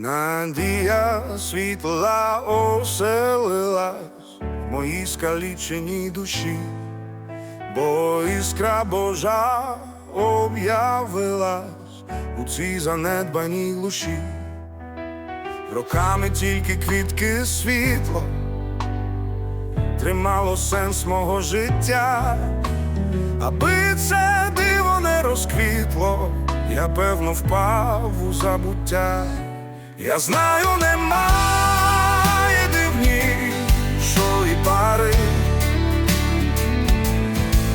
Надія світла оселилась в моїй скаліченій душі, бо іскра Божа об'явилась у цій занедбаній луші. Роками тільки квітки світло тримало сенс мого життя, аби це диво не розквітло, я певно впав у забуття. Я знаю, немає дивнішої пари,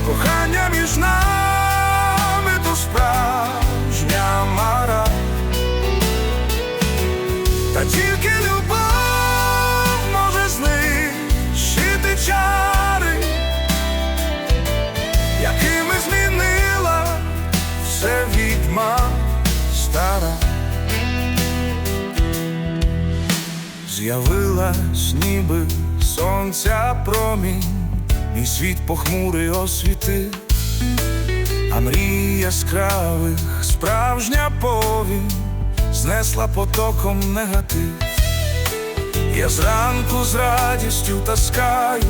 кохання між нами то справжня мара, та тільки любов може знищити чари, якими змінила все відьма стара. З'явилась ніби сонця промінь, і світ похмурий освітив, а мрій яскравих справжня повінь знесла потоком негатив. Я зранку з радістю таскаю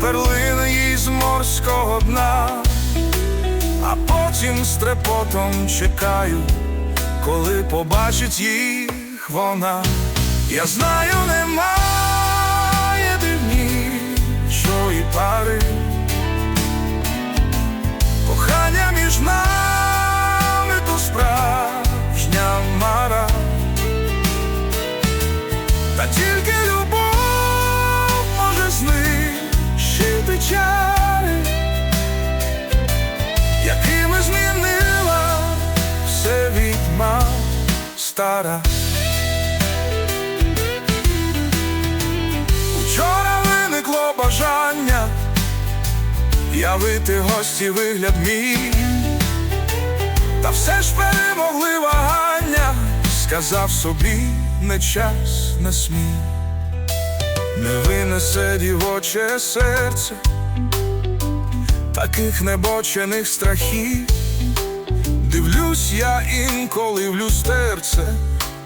перлини їй з морського дна, а потім з трепотом чекаю, коли побачить їх вона. Я знаю, немає дивнішої пари, кохання між нами то справжня мара, та тільки любов може знищити чари, якими змінила все відьма стара. Явити гості вигляд мій, та все ж перемогли вагання, сказав собі, не час, не смій, не винесе дівоче серце, таких небочених страхів. Дивлюсь я інколи в люстерце,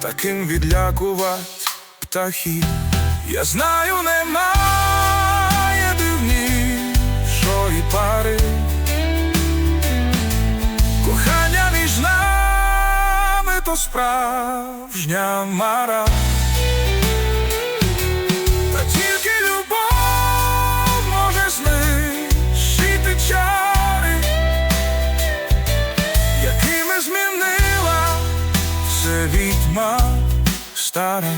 таким відлякувать птахів. Я знаю, немає справжня мара, та тільки любов може знищити чари, якими змінила все відьма стара.